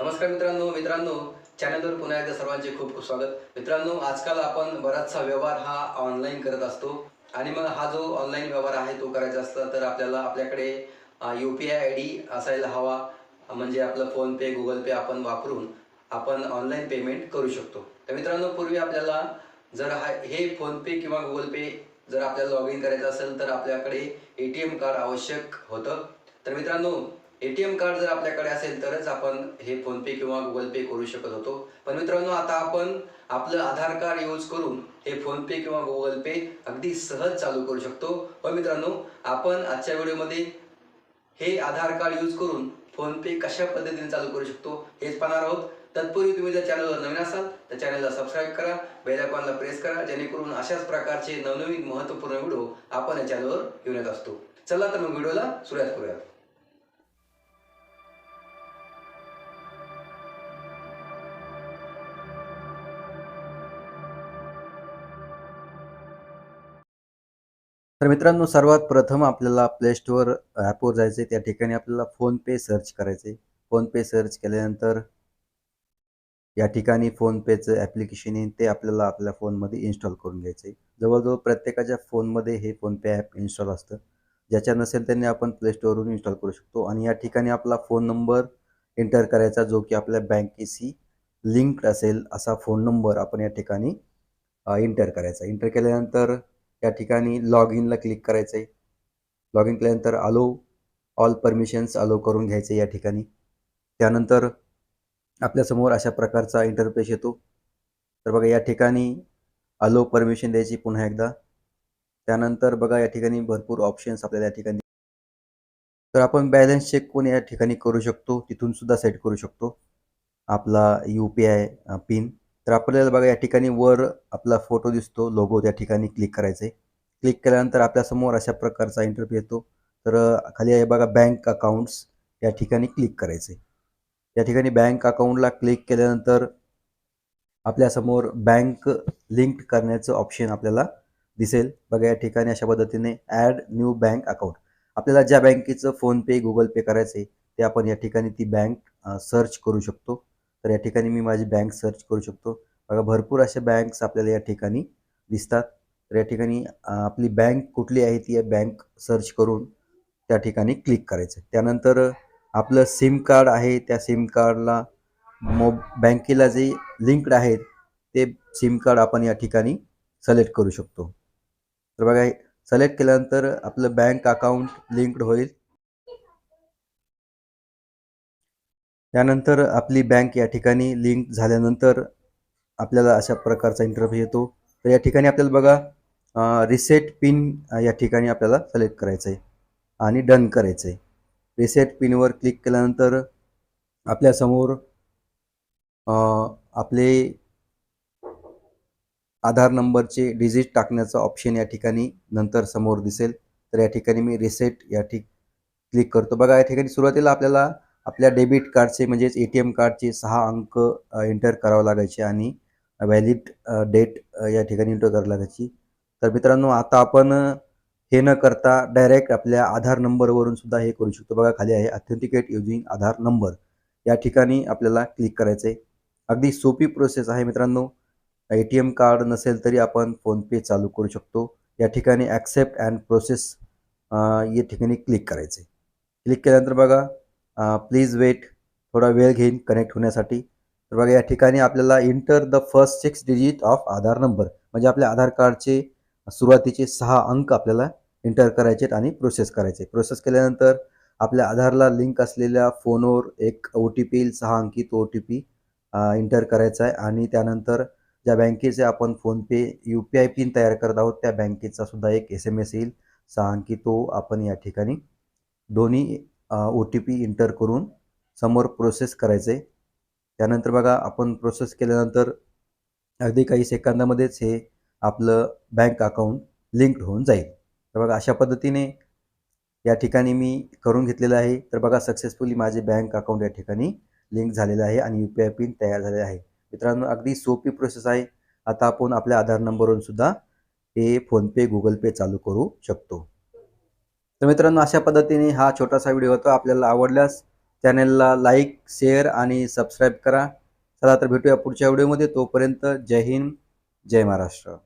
नमस्कार मित्रांनो मित्रांनो चॅनलवर पुन्हा एकदा सर्वांचे खूप खूप स्वागत. मित्रांनो आजकाल आपण बराचसा व्यवहार हा ऑनलाईन करत असतो आणि मग हा जो ऑनलाईन व्यवहार आहे तो करायचा असला तर आपल्याला आपल्याकडे U P I I D असायला हवा. म्हणजे आपलं फोनपे गुगल पे आपण वापरून आपण ऑनलाईन पेमेंट करू शकतो. तर मित्रांनो पूर्वी आपल्याला जर हा हे फोनपे किंवा गुगल पे जर आपल्याला लॉग इन करायचं असेल तर आपल्याकडे ए टी एम कार्ड आवश्यक होतं. तर मित्रांनो एटीएम कार्ड जर आपल्याकडे असेल तरच आपण हे फोनपे किंवा गुगल पे करू शकत होतो. पण मित्रांनो आता आपण आपलं आधार कार्ड यूज करून हे फोनपे किंवा गुगल पे अगदी सहज चालू करू शकतो. पण मित्रांनो आपण आजच्या व्हिडिओमध्ये हे आधार कार्ड यूज करून फोनपे कशा पद्धतीने चालू करू शकतो हेच पाहणार आहोत. तत्पूर्वी तुम्ही जर चॅनलवर नवीन असाल तर चॅनलला सबस्क्राईब करा बेल आयकॉनला प्रेस करा जेणेकरून अशाच प्रकारचे नवनवीन महत्त्वपूर्ण व्हिडिओ आपण या चॅनलवर घेऊन येत असतो. चला तर मग व्हिडिओला सुरुवात करूया. तर मित्रांनो सर्वात प्रथम आपल्याला प्ले स्टोअर ॲपवर आहे त्या ठिकाणी आपल्याला फोनपे सर्च करायचे फोनपे सर्च केल्यानंतर या ठिकाणी फोनपेचं ॲप्लिकेशन आहे ते आपल्याला आपल्या फोनमध्ये इन्स्टॉल करून घ्यायचं आहे जवळजवळ प्रत्येकाच्या फोनमध्ये हे फोनपे ॲप इन्स्टॉल असतं. ज्याच्या नसेल त्यांनी आपण प्ले स्टोअरवरून इन्स्टॉल करू शकतो. आणि या ठिकाणी आपला फोन नंबर एंटर करायचा जो की आपल्या बँकेशी लिंक्ड असेल असा फोन नंबर आपण या ठिकाणी एंटर करायचा. एंटर केल्यानंतर या ठिकाणी लॉग इनला क्लिक करायचं आहे लॉग इन केल्यानंतर अलो ऑल परमिशन्स अलो करून घ्यायचे या ठिकाणी. त्यानंतर आपल्यासमोर अशा प्रकारचा इंटरफेस येतो. तर बघा या ठिकाणी अलो परमिशन द्यायची पुन्हा एकदा. त्यानंतर बघा या ठिकाणी भरपूर ऑप्शन्स आपल्याला या ठिकाणी तर आपण बॅलन्स चेक पण या ठिकाणी करू शकतो. तिथून सुद्धा सेट करू शकतो. आपला यू पी आय पिन तर आपल्याला बघा या ठिकाणी वर आपला फोटो दिसतो. लोगो त्या ठिकाणी क्लिक करायचे क्लिक केल्यानंतर आपल्यासमोर अशा प्रकारचा इंटरव्ह्यू येतो. तर खाली आहे बघा बँक अकाउंट्स या ठिकाणी क्लिक करायचे या ठिकाणी बँक अकाउंटला क्लिक केल्यानंतर आपल्यासमोर बँक लिंक करण्याचं ऑप्शन आपल्याला दिसेल. बघा या ठिकाणी अशा पद्धतीने ॲड न्यू बँक अकाउंट आपल्याला ज्या बँकेचं फोनपे गुगल पे करायचं आहे ते आपण या ठिकाणी ती बँक सर्च करू शकतो. तर या ठिकाणी मी माझी बँक सर्च करू शकतो. बघा भरपूर अशा बँक्स आपल्याला या ठिकाणी दिसतात. तर या ठिकाणी आपली बँक कुठली आहे ती बँक सर्च करून त्या ठिकाणी क्लिक करायचं त्यानंतर आपलं सिम कार्ड आहे त्या सिम कार्डला मो बँकेला जे लिंक्ड आहेत ते सिम कार्ड आपण या ठिकाणी सिलेक्ट करू शकतो. तर बघा सलेक्ट केल्यानंतर आपलं बँक अकाउंट लिंक्ड होईल. त्यानंतर आपली बँक या ठिकाणी लिंक झाल्यानंतर आपल्याला अशा प्रकारचा इंटरव्ह्यू येतो. तर या ठिकाणी आपल्याला बघा रिसेट पिन या ठिकाणी आपल्याला सिलेक्ट करायचं आहे आणि डन करायचं आहे रिसेट पिनवर क्लिक केल्यानंतर आपल्यासमोर आपले आधार नंबरचे डिजिट टाकण्याचं ऑप्शन या ठिकाणी नंतर समोर दिसेल. तर या ठिकाणी मी रिसेट या ठिक क्लिक करतो. बघा या ठिकाणी सुरुवातीला आपल्याला आपल्या डेबिट कार्डचे म्हणजेच ए टी एम कार्डचे सहा अंक एंटर करावं लागायचे आणि व्हॅलिड डेट या ठिकाणी एंटर करावं लागायची. तर मित्रांनो आता आपण हे न करता डायरेक्ट आपल्या आधार नंबरवरून सुद्धा हे करू शकतो. बघा खाली आहे ऑथेंटिकेट युजिंग आधार नंबर. या ठिकाणी आपल्याला क्लिक करायचं आहे अगदी सोपी प्रोसेस आहे मित्रांनो. ए टी एम कार्ड नसेल तरी आपण फोनपे चालू करू शकतो. या ठिकाणी ॲक्सेप्ट अँड प्रोसेस या ठिकाणी क्लिक करायचे क्लिक केल्यानंतर बघा प्लीज वेट थोडा वेळ घेईन कनेक्ट होण्यासाठी. तर बघा या ठिकाणी आपल्याला enter the first six digit of Aadhaar number म्हणजे आपल्या आधार कार्डचे सुरुवातीचे सहा अंक आपल्याला इंटर करायचे आहेत आणि प्रोसेस करायचे प्रोसेस केल्यानंतर आपल्या आधारला लिंक असलेल्या फोनवर एक ओ टी पी येईल सहा अंकी तो ओ टी पी इंटर करायचा आहे. आणि त्यानंतर ज्या बँकेचे आपण PhonePe U P I PIN तयार करत आहोत त्या बँकेचा सुद्धा एक एस एम एस येईल. सहा अंकी तो आपण या ठिकाणी दोन्ही ओ टी पी इंटर करून समोर प्रोसेस करायचे त्यानंतर बघा आपण प्रोसेस केल्यानंतर अगदी काही सेकंदामध्येच हे आपलं बँक अकाउंट लिंक्ड होऊन जाईल. तर बघा अशा पद्धतीने या ठिकाणी मी करून घेतलेलं आहे. तर बघा सक्सेसफुली माझे बँक अकाउंट या ठिकाणी लिंक झालेलं आहे आणि यू पी आय पिन तयार झालेला आहे. मित्रांनो अगदी सोपी प्रोसेस आहे. आता आपण आपल्या आधार नंबरवरून सुद्धा हे फोनपे गुगल पे चालू करू शकतो. तर मित्रांनो अशा पद्धतीने हा छोटासा व्हिडिओ होता. आपल्याला आवडल्यास चॅनेलला लाईक शेअर आणि सबस्क्राईब करा. चला तर भेटूया पुढच्या व्हिडिओमध्ये. तोपर्यंत जय हिंद जय महाराष्ट्र.